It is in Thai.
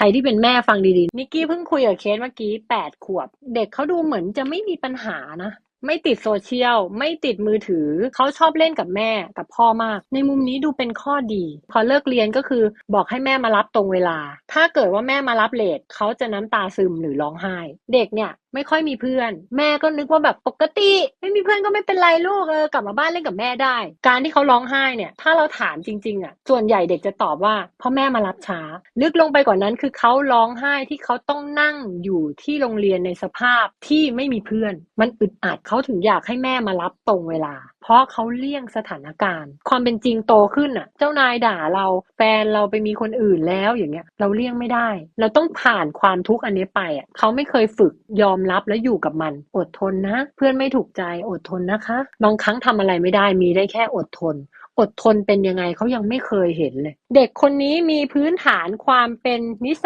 ใครที่เป็นแม่ฟังดีๆ นิกกี้เพิ่งคุยกับเคสเมื่อกี้แปดขวบ เด็กเขาดูเหมือนจะไม่มีปัญหานะไม่ติดโซเชียล ไม่ติดมือถือ เขาชอบเล่นกับแม่กับพ่อมาก ในมุมนี้ดูเป็นข้อดี พอเลิกเรียนก็คือบอกให้แม่มารับตรงเวลา ถ้าเกิดว่าแม่มารับเลทเขาจะน้ำตาซึมหรือร้องไห้ เด็กเนี่ยไม่ค่อยมีเพื่อน แม่ก็นึกว่าแบบปกติ ไม่มีเพื่อนก็ไม่เป็นไรลูกเออกลับมาบ้านเล่นกับแม่ได้ การที่เขาร้องไห้เนี่ย ถ้าเราถามจริงๆอะ ส่วนใหญ่เด็กจะตอบว่าเพ่อแม่มารับช้า ลึกลงไปกว่านั้นคือเขาร้องไห้ที่เขาต้องนั่งอยู่ที่โรงเรียนในสภาพที่ไม่มีเพื่อน มันอึดอัดเขาถึงอยากให้แม่มารับตรงเวลา เพราะเขาเลี่ยงสถานการณ์ ความเป็นจริงโตขึ้นอะ เจ้านายด่าเราแฟนเราไปมีคนอื่นแล้วอย่างเงี้ย เราเลี่ยงไม่ได้ เราต้องผ่านความทุกข์อันนี้ไปอะเขาไม่เคยฝึกยอมรับและอยู่กับมัน อดทนนะ เพื่อนไม่ถูกใจอดทนนะคะ บางครั้งทำอะไรไม่ได้มีได้แค่อดทนอดทนเป็นยังไงเขายังไม่เคยเห็นเลย เด็กคนนี้มีพื้นฐานความเป็นนิสัย